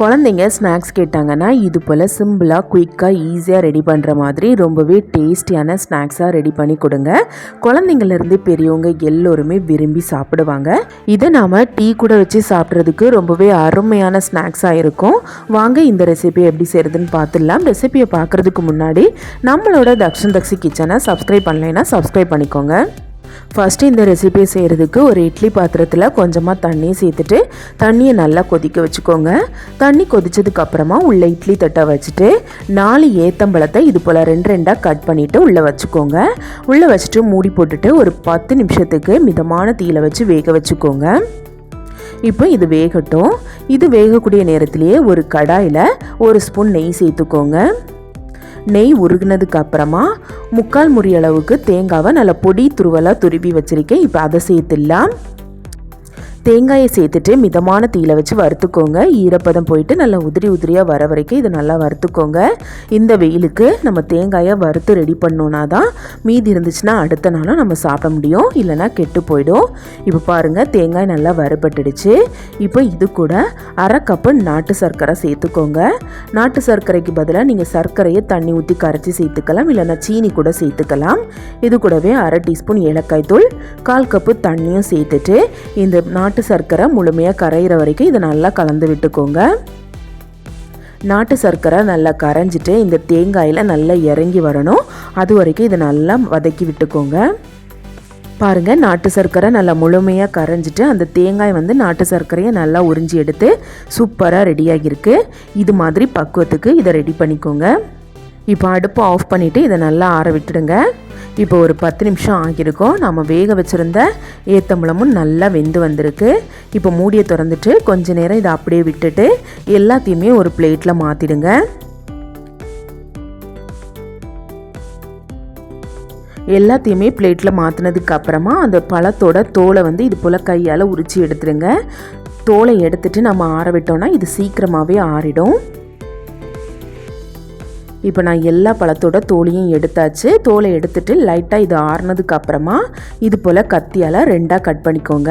குழந்தைங்க ஸ்நாக்ஸ் கேட்டாங்கன்னா இது போல் சிம்பிளாக குயிக்காக ஈஸியாக ரெடி பண்ணுற மாதிரி ரொம்பவே டேஸ்டியான ஸ்நாக்ஸாக ரெடி பண்ணி கொடுங்க. குழந்தைங்கள்லேருந்து பெரியவங்க எல்லோருமே விரும்பி சாப்பிடுவாங்க. இதை நாம் டீ கூட வச்சு சாப்பிட்றதுக்கு ரொம்பவே அருமையான ஸ்நாக்ஸாக இருக்கும். வாங்க இந்த ரெசிபி எப்படி செய்கிறதுன்னு பார்த்துடலாம். ரெசிபியை பார்க்குறதுக்கு முன்னாடி நம்மளோட தக்ஷன் தக்ஷி கிச்சனை சப்ஸ்கிரைப் பண்ணலைன்னா சப்ஸ்கிரைப் பண்ணிக்கோங்க. ஃபஸ்ட்டு இந்த ரெசிபி செய்கிறதுக்கு ஒரு இட்லி பாத்திரத்தில் கொஞ்சமாக தண்ணியை சேர்த்துட்டு தண்ணியை நல்லா கொதிக்க வச்சுக்கோங்க. தண்ணி கொதித்ததுக்கப்புறமா உள்ளே இட்லி தட்டை வச்சுட்டு நாலு ஏத்தம்பழத்தை இது போல் ரெண்டு ரெண்டாக கட் பண்ணிவிட்டு உள்ளே வச்சுக்கோங்க. உள்ளே வச்சுட்டு மூடி போட்டுட்டு ஒரு பத்து நிமிஷத்துக்கு மிதமான தீயில வச்சு வேக வச்சுக்கோங்க. இப்போ இது வேகட்டும். இது வேகக்கூடிய நேரத்திலேயே ஒரு கடாயில் ஒரு ஸ்பூன் நெய் சேர்த்துக்கோங்க. நெய் உருகுனதுக்கு அப்புறமா முக்கால் முறியளவுக்கு தேங்காவை நல்லா பொடி துருவலாக துருவி வச்சுருக்கேன். இப்போ அதை சேர்த்துடலாம். தேங்காயை சேர்த்துட்டு மிதமான தீயில வச்சு வறுத்துக்கோங்க. ஈரப்பதம் போயிட்டு நல்லா உதிரி உதிரியாக வர வரைக்கும் இதை நல்லா வறுத்துக்கோங்க. இந்த வெயிலுக்கு நம்ம தேங்காயை வறுத்து ரெடி பண்ணோன்னா தான் மீதி இருந்துச்சுன்னா அடுத்த நாளும் நம்ம சாப்பிட முடியும். இல்லைனா கெட்டு போயிடும். இப்போ பாருங்கள் தேங்காய் நல்லா வறுபட்டுடுச்சு. இப்போ இது கூட அரை கப்பு நாட்டு சர்க்கரை சேர்த்துக்கோங்க. நாட்டு சர்க்கரைக்கு பதிலாக நீங்கள் சர்க்கரையை தண்ணி ஊற்றி கரைச்சி சேர்த்துக்கலாம். இல்லைனா சீனி கூட சேர்த்துக்கலாம். இது கூடவே அரை டீஸ்பூன் ஏலக்காய் தூள் கால் கப்பு தண்ணியும் சேர்த்துட்டு இந்த நாட்டு நாட்டு சர்க்கரை முழுமையாக கரையிற வரைக்கும் இதை நல்லா கலந்து விட்டுக்கோங்க. நாட்டு சர்க்கரை நல்லா கரைஞ்சிட்டு இந்த தேங்காயில் நல்லா இறங்கி வரணும். அது வரைக்கும் இதை நல்லா வதக்கி விட்டுக்கோங்க. பாருங்கள் நாட்டு சர்க்கரை நல்லா முழுமையாக கரைஞ்சிட்டு அந்த தேங்காய் வந்து நாட்டு சர்க்கரையை நல்லா உறிஞ்சி எடுத்து சூப்பராக ரெடியாகிருக்கு இது மாதிரி பக்குவத்துக்கு இதை ரெடி பண்ணிக்கோங்க. இப்போ அடுப்பு ஆஃப் பண்ணிவிட்டு இதை நல்லா ஆற விட்டுடுங்க. இப்போ ஒரு பத்து நிமிஷம் ஆகியிருக்கோம். நம்ம வேக வச்சுருந்த ஏத்தம்பழமும் நல்லா வெந்து வந்திருக்கு. இப்போ மூடியை திறந்துட்டு கொஞ்ச நேரம் இதை அப்படியே விட்டுட்டு எல்லாத்தையுமே ஒரு பிளேட்டில் மாற்றிடுங்க எல்லாத்தையுமே பிளேட்டில் மாற்றினதுக்கு அப்புறமா அந்த பழத்தோட தோலை வந்து இது போல் கையால் உரித்து எடுத்துடுங்க தோலை எடுத்துட்டு நம்ம ஆற விட்டோம்னா இது சீக்கிரமாகவே ஆறிடும். இப்போ நான் எல்லா பழத்தோட தோலையும் எடுத்தாச்சு. தோலை எடுத்துட்டு லைட்டாக இது ஆறுனதுக்கு அப்புறமா இது போல் கத்தியால் ரெண்டாக கட் பண்ணிக்கோங்க.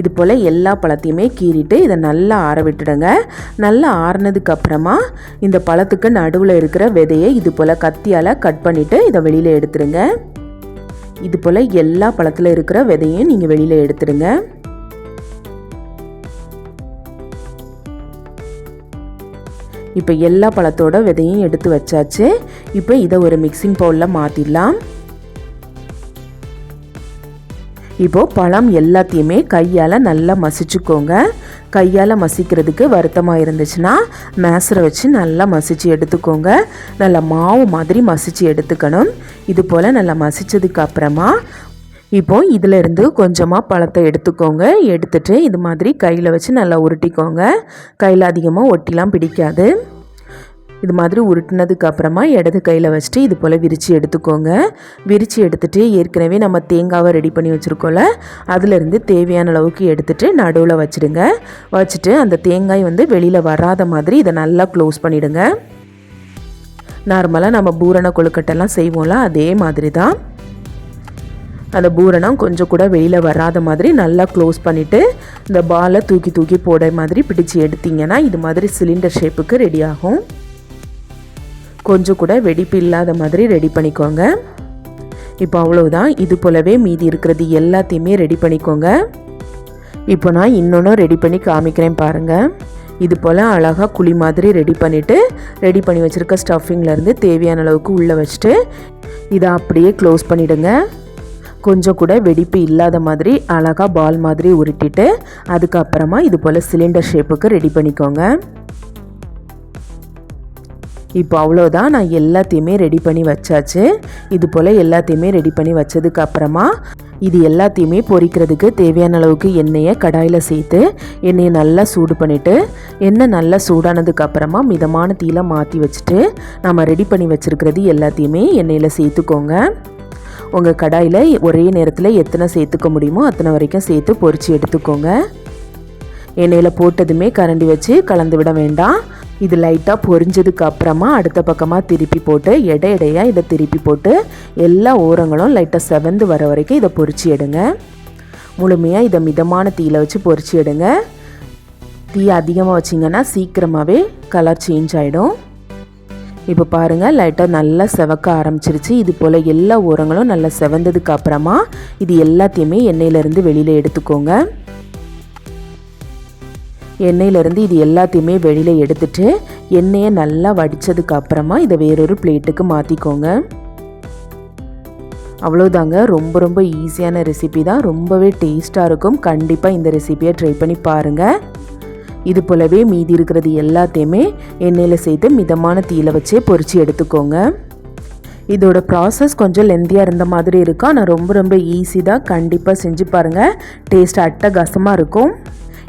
இது போல் எல்லா பழத்தையுமே கீறிட்டு இதை நல்லா ஆற விட்டுடுங்க. நல்லா ஆறுனதுக்கு அப்புறமா இந்த பழத்துக்கு நடுவில் இருக்கிற விதையை இது போல் கத்தியால் கட் பண்ணிவிட்டு இதை வெளியில் எடுத்துடுங்க. இது போல் எல்லா பழத்தில் இருக்கிற விதையும் நீங்கள் வெளியில் எடுத்துடுங்க. இப்போ எல்லா பழத்தோட விதையும் எடுத்து வச்சாச்சு. இப்போ இதை ஒரு மிக்சிங் பவுலில் மாற்றிடலாம் இப்போது பழம் எல்லாத்தையுமே கையால் நல்லா மசிச்சுக்கோங்க. கையால் மசிக்கிறதுக்கு வருத்தமாக இருந்துச்சுன்னா மேசரை வச்சு நல்லா மசிச்சு எடுத்துக்கோங்க. நல்லா மாவு மாதிரி மசித்து எடுத்துக்கணும். இது போல் நல்லா மசித்ததுக்கு அப்புறமா இப்போ இதிலிருந்து கொஞ்சமாக பழத்தை எடுத்துக்கோங்க. எடுத்துட்டு இது மாதிரி கையில் வச்சு நல்லா உருட்டிக்கோங்க. கையில் அதிகமாக ஒட்டிலாம் பிடிக்காது. இது மாதிரி உருட்டினதுக்கு அப்புறமா இடது கையில் வச்சுட்டு இது போல் விரித்து எடுத்துக்கோங்க. விரித்து எடுத்துகிட்டு ஏற்கனவே நம்ம தேங்காவை ரெடி பண்ணி வச்சுருக்கோம்ல அதுலேருந்து தேவையான அளவுக்கு எடுத்துகிட்டு நடுவில் வச்சுடுங்க. வச்சுட்டு அந்த தேங்காய் வந்து வெளியில் வராத மாதிரி இதை நல்லா க்ளோஸ் பண்ணிவிடுங்க நார்மலாக நம்ம பூரண கொழுக்கட்டெல்லாம் செய்வோம்ல அதே மாதிரி தான். அந்த பூரணம் கொஞ்சம் கூட வெளியில் வராத மாதிரி நல்லா க்ளோஸ் பண்ணிவிட்டு இந்த பாலை தூக்கி தூக்கி போட மாதிரி பிடிச்சி எடுத்தீங்கன்னா இது மாதிரி சிலிண்டர் ஷேப்புக்கு ரெடி ஆகும். கொஞ்சம் கூட வெடிப்பு இல்லாத மாதிரி ரெடி பண்ணிக்கோங்க. இப்போ அவ்வளோதான் இது போலவே மீதி இருக்கிறது எல்லாத்தையுமே ரெடி பண்ணிக்கோங்க. இப்போ நான் இன்னொன்றும் ரெடி பண்ணி காமிக்கிறேன் பாருங்கள் இது போல் அழகாக குழி மாதிரி ரெடி பண்ணிவிட்டு ரெடி பண்ணி வச்சுருக்க ஸ்டஃபிங்லேருந்து தேவையான அளவுக்கு உள்ளே வச்சுட்டு இதை அப்படியே க்ளோஸ் பண்ணிவிடுங்க கொஞ்சம் கூட வெடிப்பு இல்லாத மாதிரி அழகாக பால் மாதிரி உருட்டிட்டு அதுக்கப்புறமா இது போல் சிலிண்டர் ஷேப்புக்கு ரெடி பண்ணிக்கோங்க. இப்போ அவ்வளோதான் நான் எல்லாத்தையுமே ரெடி பண்ணி வச்சாச்சு. இது போல் எல்லாத்தையுமே ரெடி பண்ணி வச்சதுக்கப்புறமா இது எல்லாத்தையுமே பொரிக்கிறதுக்கு தேவையான அளவுக்கு எண்ணெயை கடாயில் சேர்த்து எண்ணெயை நல்லா சூடு பண்ணிவிட்டு எண்ணெய் நல்லா சூடானதுக்கு அப்புறமா மிதமான தீயில மாற்றி வச்சுட்டு நம்ம ரெடி பண்ணி வச்சுருக்கிறது எல்லாத்தையுமே எண்ணெயில் சேர்த்துக்கோங்க. உங்கள் கடாயில் ஒரே நேரத்தில் எத்தனை சேர்த்துக்க முடியுமோ அத்தனை வரைக்கும் சேர்த்து பொறிச்சு எடுத்துக்கோங்க. எண்ணெயில் போட்டதுமே கரண்டி வச்சு கலந்து விட வேண்டாம். இது லைட்டாக பொரிஞ்சதுக்கு அப்புறமா அடுத்த பக்கமாக திருப்பி போட்டு எடை எடையாக இதை திருப்பி போட்டு எல்லா ஓரங்களும் லைட்டாக செவந்து வர வரைக்கும் இதை பொறிச்சு எடுங்க. முழுமையாக இதை மிதமான தீயில் வச்சு பொறிச்சு எடுங்க. தீ அதிகமாக வச்சிங்கன்னா சீக்கிரமாகவே கலர் சேஞ்ச் ஆகிடும் இப்போ பாருங்கள் லைட்டாக நல்லா செவக்க ஆரம்பிச்சிருச்சு. இது போல் எல்லா உரங்களும் நல்லா செவந்ததுக்கு அப்புறமா இது எல்லாத்தையுமே எண்ணெயிலேருந்து வெளியில் எடுத்துக்கோங்க. எண்ணெயிலேருந்து இது எல்லாத்தையுமே வெளியில் எடுத்துட்டு எண்ணெயை நல்லா வடித்ததுக்கு அப்புறமா இதை வேறொரு பிளேட்டுக்கு மாற்றிக்கோங்க அவ்வளோதாங்க ரொம்ப ரொம்ப ஈஸியான ரெசிபி தான். ரொம்பவே டேஸ்ட்டாக இருக்கும். கண்டிப்பாக இந்த ரெசிபியை ட்ரை பண்ணி பாருங்கள் இது போலவே மீதி இருக்கிறது எல்லாத்தையுமே எண்ணெயில் சேர்த்து மிதமான தீயில வச்சே பொறிச்சு எடுத்துக்கோங்க. இதோட ப்ராசஸ் கொஞ்சம் லெந்தியாக இருந்த மாதிரி இருக்கும் ஆனால் ரொம்ப ரொம்ப ஈஸி தான் கண்டிப்பாக செஞ்சு பாருங்கள் டேஸ்ட் அட்டகாசமாக இருக்கும்.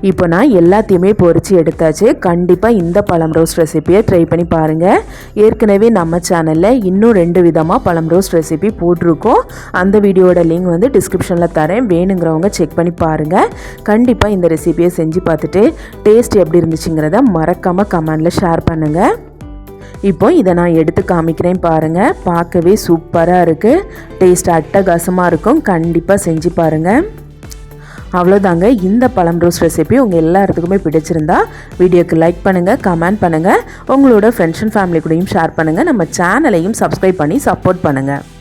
இப்போ நான் எல்லாத்தையுமே பொறிச்சு எடுத்தாச்சு. கண்டிப்பாக இந்த பழம் ரோஸ்ட் ரெசிபியை ட்ரை பண்ணி பாருங்கள் ஏற்கனவே நம்ம சேனலில் இன்னும் ரெண்டு விதமாக பழம் ரோஸ்ட் ரெசிபி போட்டிருக்கோம். அந்த வீடியோட லிங்க் வந்து டிஸ்கிரிப்ஷனில் தரேன். வேணுங்கிறவங்க செக் பண்ணி பாருங்கள் கண்டிப்பாக இந்த ரெசிபியை செஞ்சு பார்த்துட்டு டேஸ்ட் எப்படி இருந்துச்சுங்கிறத மறக்காமல் கமெண்டில் ஷேர் பண்ணுங்கள் இப்போ இதை நான் எடுத்து காமிக்கிறேன் பாருங்கள் பார்க்கவே சூப்பராக இருக்குது டேஸ்ட் அட்டகாசமாக இருக்கும். கண்டிப்பாக செஞ்சு பாருங்கள் அவ்வளோதாங்க இந்த பழம் ரோஸ் ரெசிபி உங்கள் எல்லாத்துக்குமே பிடிச்சிருந்தா வீடியோக்கு லைக் பண்ணுங்கள் கமெண்ட் பண்ணுங்கள் உங்களோட ஃப்ரெண்ட்ஸ் அண்ட் ஃபேமிலி கூடயும் ஷேர் பண்ணுங்கள் நம்ம சேனலையும் சப்ஸ்கிரைப் பண்ணி சப்போர்ட் பண்ணுங்கள்